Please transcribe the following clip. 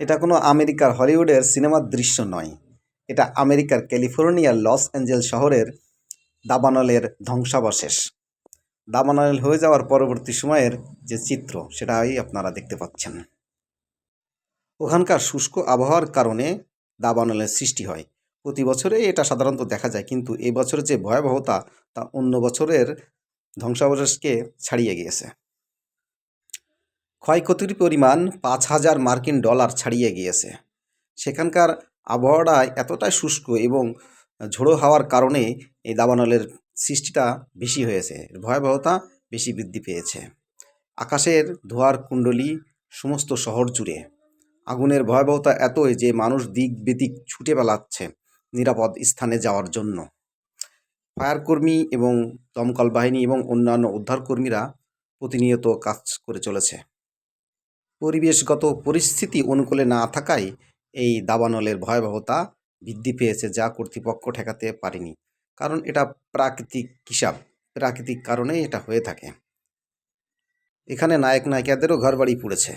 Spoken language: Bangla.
এটা কোনো আমেরিকার হলিউডের সিনেমার দৃশ্য নয়। এটা আমেরিকার ক্যালিফোর্নিয়ার লস অ্যাঞ্জেল শহরের দাবানলের ধ্বংসাবশেষ। দাবানল হয়ে যাওয়ার পরবর্তী সময়ের যে চিত্র, সেটাই আপনারা দেখতে পাচ্ছেন। ওখানকার শুষ্ক আবহাওয়ার কারণে দাবানলের সৃষ্টি হয়। প্রতি বছরে এটা সাধারণত দেখা যায়, কিন্তু এবছরের যে ভয়াবহতা, তা অন্য বছরের ধ্বংসাবশেষকে ছাড়িয়ে গিয়েছে। ক্ষয়ক্ষতির পরিমাণ পাঁচ হাজার মার্কিন ডলার ছাড়িয়ে গিয়েছে। সেখানকার আবহাওয়াটা এতটাই শুষ্ক এবং ঝোড়ো হওয়ার কারণে এই দাবানলের সৃষ্টিটা বেশি হয়েছে। ভয়াবহতা বেশি বৃদ্ধি পেয়েছে। আকাশের ধোয়ার কুণ্ডলী সমস্ত শহর জুড়ে। আগুনের ভয়াবহতা এতই যে মানুষ দিক বেদিক ছুটে বেড়াচ্ছে নিরাপদ স্থানে যাওয়ার জন্য। ফায়ার কর্মী এবং দমকল বাহিনী এবং অন্যান্য উদ্ধারকর্মীরা প্রতিনিয়ত কাজ করে চলেছে। পরিবেশগত পরিস্থিতি অনুকূলে না থাকায় এই দাবানলের ভয়াবহতা বৃদ্ধি পেয়েছে যা কর্তৃপক্ষ ঠেকাতে পারেনি। কারণ এটা প্রাকৃতিক হিসাব। প্রাকৃতিক কারণে এটা হয়ে থাকে। এখানে নায়ক নায়িকাদেরও ঘরবাড়ি পুড়েছে।